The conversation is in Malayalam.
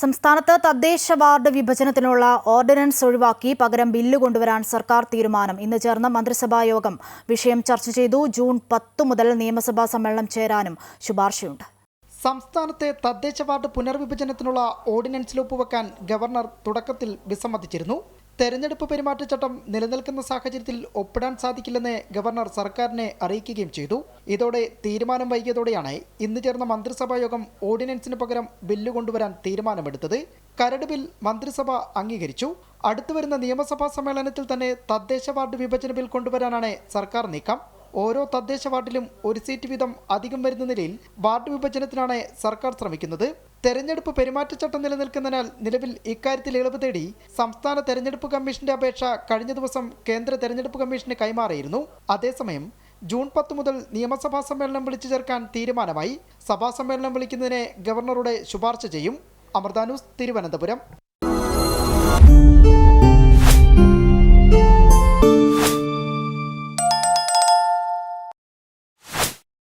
സംസ്ഥാനത്ത് തദ്ദേശ വാർഡ് വിഭജനത്തിനുള്ള ഓർഡിനൻസ് ഒഴിവാക്കി പകരം ബില്ല് കൊണ്ടുവരാൻ സർക്കാർ തീരുമാനം. ഇന്ന് ചേർന്ന മന്ത്രിസഭാ യോഗം വിഷയം ചർച്ച ചെയ്തു. ജൂൺ പത്ത് മുതൽ നിയമസഭാ സമ്മേളനം ചേരാനും ശുപാർശയുണ്ട്. സംസ്ഥാനത്തെ തദ്ദേശ വാർഡ് പുനർവിഭജനത്തിനുള്ള ഓർഡിനൻസിൽ ഒപ്പുവെക്കാൻ ഗവർണർ തുടക്കത്തിൽ വിസമ്മതിച്ചിരുന്നു. തെരഞ്ഞെടുപ്പ് പെരുമാറ്റച്ചട്ടം നിലനിൽക്കുന്ന സാഹചര്യത്തിൽ ഒപ്പിടാൻ സാധിക്കില്ലെന്ന് ഗവർണർ സർക്കാരിനെ അറിയിക്കുകയും ചെയ്തു. ഇതോടെ തീരുമാനം വൈകിയതോടെയാണ് ഇന്ന് ചേർന്ന മന്ത്രിസഭാ യോഗം ഓർഡിനൻസിന് പകരം ബില്ല് കൊണ്ടുവരാൻ തീരുമാനമെടുത്തത്. കരട് ബിൽ മന്ത്രിസഭ അംഗീകരിച്ചു. അടുത്തുവരുന്ന നിയമസഭാ സമ്മേളനത്തിൽ തന്നെ തദ്ദേശ വാർഡ് വിഭജന ബിൽ കൊണ്ടുവരാനാണ് സർക്കാർ നീക്കം. ഓരോ തദ്ദേശ വാർഡിലും ഒരു സീറ്റ് വീതം അധികം വരുന്ന നിലയിൽ വാർഡ് വിഭജനത്തിനാണ് സർക്കാർ ശ്രമിക്കുന്നത്. തെരഞ്ഞെടുപ്പ് പെരുമാറ്റച്ചട്ടം നിലനിൽക്കുന്നതിനാൽ നിലവിൽ ഇക്കാര്യത്തിൽ ഇളവ് തേടി സംസ്ഥാന തെരഞ്ഞെടുപ്പ് കമ്മീഷന്റെ അപേക്ഷ കഴിഞ്ഞ ദിവസം കേന്ദ്ര തെരഞ്ഞെടുപ്പ് കമ്മീഷന് കൈമാറിയിരുന്നു. അതേസമയം ജൂൺ പത്ത് മുതൽ നിയമസഭാ സമ്മേളനം വിളിച്ചു ചേർക്കാൻ തീരുമാനമായി സഭാ സമ്മേളനം വിളിക്കുന്നതിനെ ഗവർണറുടെ ശുപാർശ ചെയ്യും. അമൃത തിരുവനന്തപുരം.